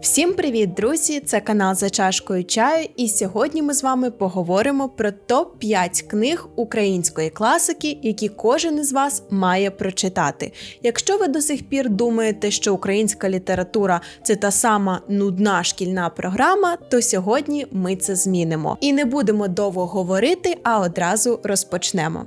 Всім привіт, друзі! Це канал за чашкою чаю, і сьогодні ми з вами поговоримо про топ-5 книг української класики, які кожен із вас має прочитати. Якщо ви до сих пір думаєте, що українська література це та сама нудна шкільна програма, то сьогодні ми це змінимо. І не будемо довго говорити, а одразу розпочнемо.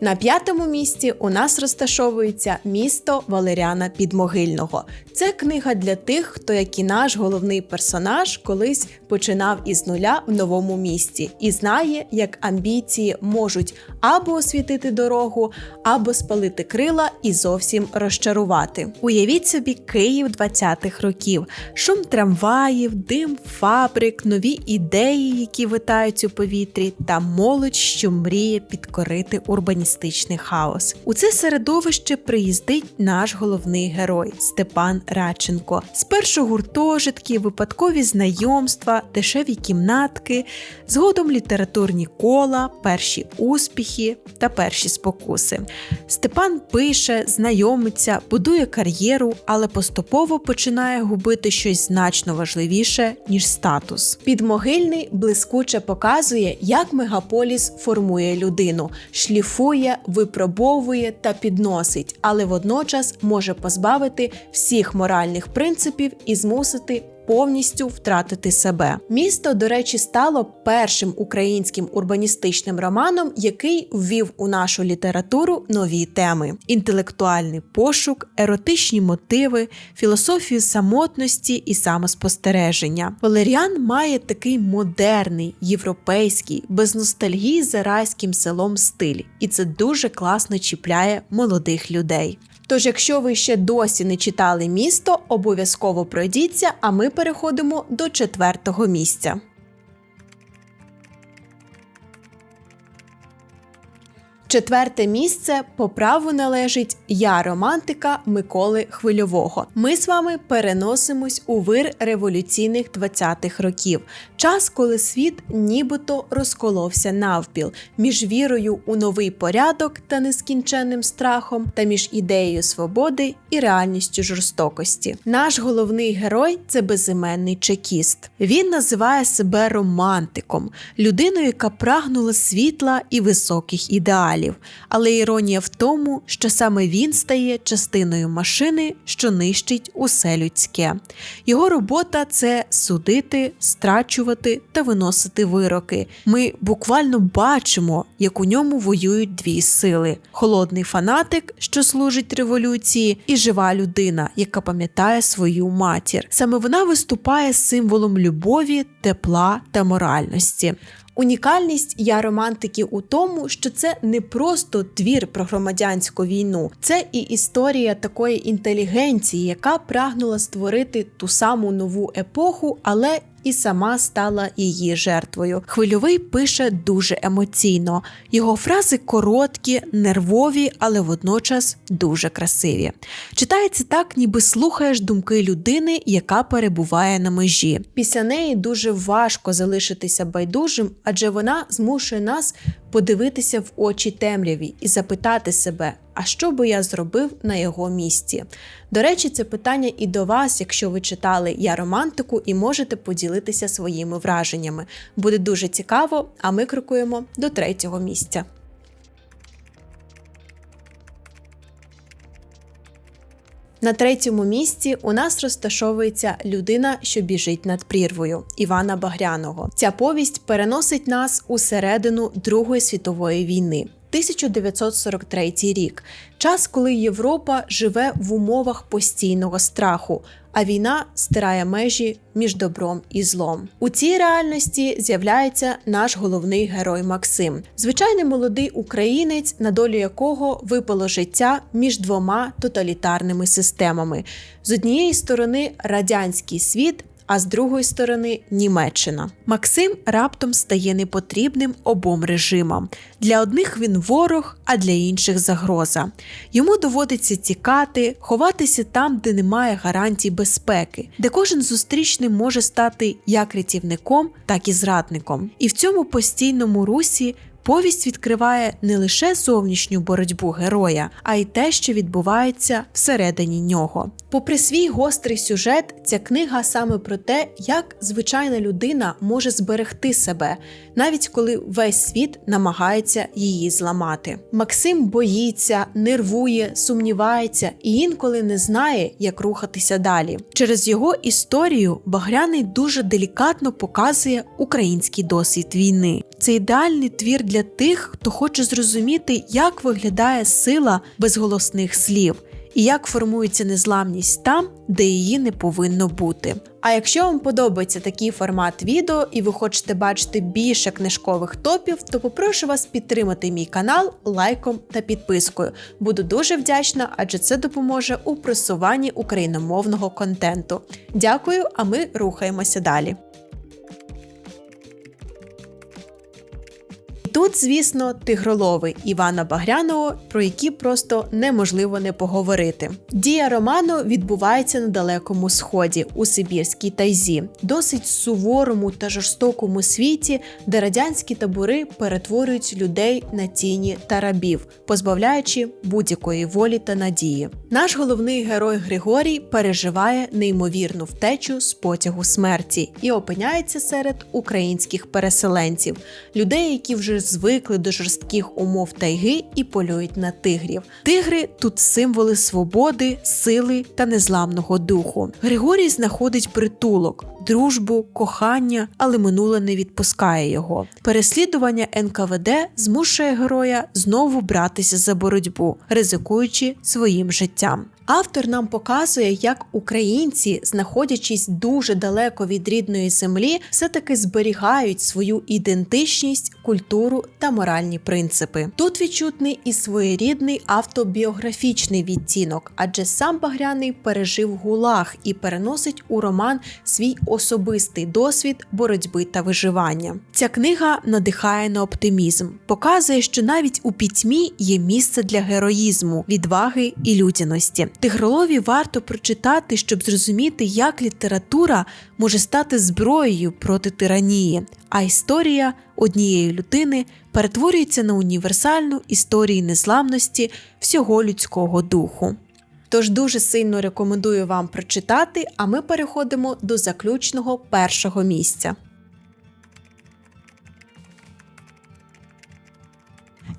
На п'ятому місці у нас розташовується місто Валеріана Підмогильного. Це книга для тих, хто, як і наш головний персонаж, колись починав із нуля в новому місті і знає, як амбіції можуть або освітити дорогу, або спалити крила і зовсім розчарувати. Уявіть собі Київ 20-х років, шум трамваїв, дим фабрик, нові ідеї, які витають у повітрі, та молодь, що мріє підкорити урбаністичний хаос. У це середовище приїздить наш головний герой Степан Радченко. Спершу гуртожитки, випадкові знайомства, дешеві кімнатки, згодом літературні кола, перші успіхи та перші спокуси. Степан пише, знайомиться, будує кар'єру, але поступово починає губити щось значно важливіше, ніж статус. Підмогильний блискуче показує, як мегаполіс формує людину, шліфує, випробовує та підносить, але водночас може позбавити всіх моральних принципів і змусити повністю втратити себе. Місто, до речі, стало першим українським урбаністичним романом, який ввів у нашу літературу нові теми: інтелектуальний пошук, еротичні мотиви, філософію самотності і самоспостереження. Валеріан має такий модерний, європейський, без ностальгії за райським селом стиль, і це дуже класно чіпляє молодих людей. Тож, якщо ви ще досі не читали місто, обов'язково пройдіться, а ми переходимо до четвертого місця. Четверте місце по праву належить Я романтика Миколи Хвильового. Ми з вами переносимось у вир революційних 20-х років, час, коли світ нібито розколовся навпіл між вірою у новий порядок та нескінченним страхом, та між ідеєю свободи і реальністю жорстокості. Наш головний герой це безіменний чекіст. Він називає себе романтиком, людиною, яка прагнула світла і високих ідеалів ідеалів, але іронія в тому, що саме він стає частиною машини, що нищить усе людське. Його робота це судити, страчувати та виносити вироки. Ми буквально бачимо, як у ньому воюють дві сили: холодний фанатик, що служить революції, і жива людина, яка пам'ятає свою матір. Саме вона виступає символом любові, тепла та моральності. Унікальність я романтики у тому, що це не просто твір про громадянську війну, це і історія такої інтелігенції, яка прагнула створити ту саму нову епоху, але і сама стала її жертвою. Хвильовий пише дуже емоційно. Його фрази короткі, нервові, але водночас дуже красиві. Читається так, ніби слухаєш думки людини, яка перебуває на межі. Після неї дуже важко залишитися байдужим, адже вона змушує нас подивитися в очі темряві і запитати себе, а що би я зробив на його місці? До речі, це питання і до вас, якщо ви читали я романтику і можете поділитися своїми враженнями. Буде дуже цікаво, а ми крокуємо до третього місця. На третьому місці у нас розташовується людина, що біжить над прірвою Івана Багряного. Ця повість переносить нас у середину Другої світової війни. 1943 рік. Час, коли Європа живе в умовах постійного страху, а війна стирає межі між добром і злом. У цій реальності з'являється наш головний герой Максим, звичайний молодий українець, на долю якого випало життя між двома тоталітарними системами: з однієї сторони радянський світ а з другої сторони Німеччина. Максим раптом стає непотрібним обом режимам. Для одних він ворог, а для інших загроза. Йому доводиться тікати, ховатися там, де немає гарантій безпеки, де кожен зустрічний може стати як рятівником, так і зрадником. І в цьому постійному русі Повість відкриває не лише зовнішню боротьбу героя, а й те, що відбувається всередині нього. Попри свій гострий сюжет, ця книга саме про те, як звичайна людина може зберегти себе, навіть коли весь світ намагається її зламати. Максим боїться, нервує, сумнівається і інколи не знає, як рухатися далі. Через його історію Багряний дуже делікатно показує український досвід війни. Це ідеальний твір для тих, хто хоче зрозуміти, як виглядає сила безголосних слів і як формується незламність там, де її не повинно бути. А якщо вам подобається такий формат відео і ви хочете бачити більше книжкових топів, то попрошу вас підтримати мій канал лайком та підпискою. Буду дуже вдячна, адже це допоможе у просуванні україномовного контенту. Дякую, а ми рухаємося далі. Тут, звісно, тигролови Івана Багряного, про які просто неможливо не поговорити. Дія роману відбувається на далекому сході у Сибірській тайзі, досить суворому та жорстокому світі, де радянські табори перетворюють людей на тіні та рабів, позбавляючи будь-якої волі та надії. Наш головний герой Григорій переживає неймовірну втечу з потягу смерті і опиняється серед українських переселенців, людей, які вже звикли до жорстких умов тайги і полюють на тигрів. Тигри тут символи свободи, сили та незламного духу. Григорій знаходить притулок, дружбу, кохання, але минуле не відпускає його. Переслідування НКВД змушує героя знову братися за боротьбу, ризикуючи своїм життям. Автор нам показує, як українці, знаходячись дуже далеко від рідної землі, все-таки зберігають свою ідентичність, культуру та моральні принципи. Тут відчутний і своєрідний автобіографічний відтінок, адже сам Багряний пережив гулаг і переносить у роман свій особистий досвід боротьби та виживання. Ця книга надихає на оптимізм, показує, що навіть у пітьмі є місце для героїзму, відваги і людяності. Тигролові варто прочитати, щоб зрозуміти, як література може стати зброєю проти тиранії, а історія однієї людини перетворюється на універсальну історію незламності всього людського духу. Тож дуже сильно рекомендую вам прочитати, а ми переходимо до заключного першого місця.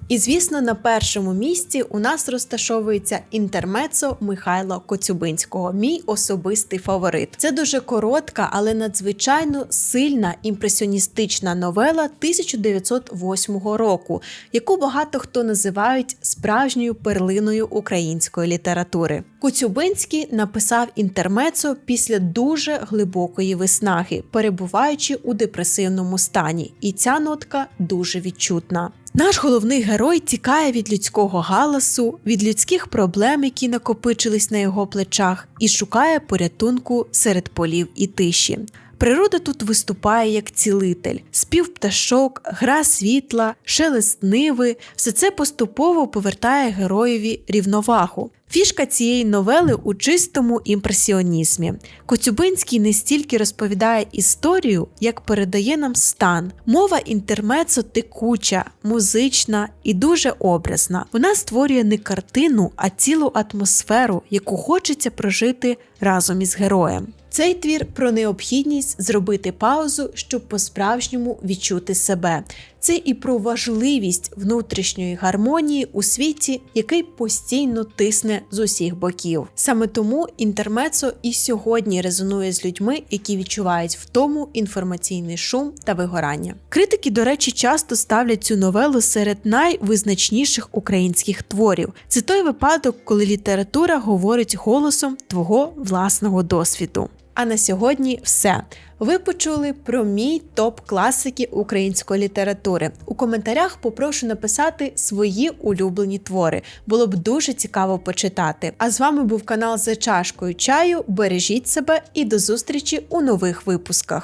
І звісно, на першому місці у нас розташовується інтермецо Михайла Коцюбинського, мій особистий фаворит. Це дуже коротка, але надзвичайно сильна імпресіоністична новела 1908 року, яку багато хто називають справжньою перлиною української літератури. Коцюбинський написав інтермецо після дуже глибокої виснаги, перебуваючи у депресивному стані, і ця нотка дуже відчутна. Наш головний герой тікає від людського галасу, від людських проблем, які накопичились на його плечах, і шукає порятунку серед полів і тиші. Природа тут виступає як цілитель, спів пташок, гра світла, шелест ниви – все це поступово повертає героєві рівновагу. Фішка цієї новели у чистому імпресіонізмі. Коцюбинський не стільки розповідає історію, як передає нам стан. Мова інтермецо текуча, музична і дуже образна. Вона створює не картину, а цілу атмосферу, яку хочеться прожити разом із героєм. Цей твір про необхідність зробити паузу, щоб по-справжньому відчути себе. Це і про важливість внутрішньої гармонії у світі, який постійно тисне з усіх боків. Саме тому інтермецо і сьогодні резонує з людьми, які відчувають втому інформаційний шум та вигорання. Критики, до речі, часто ставлять цю новелу серед найвизначніших українських творів. Це той випадок, коли література говорить голосом твого власного досвіду. А на сьогодні все. Ви почули про мій топ класики української літератури. У коментарях попрошу написати свої улюблені твори. Було б дуже цікаво почитати. А з вами був канал за чашкою чаю. Бережіть себе і до зустрічі у нових випусках.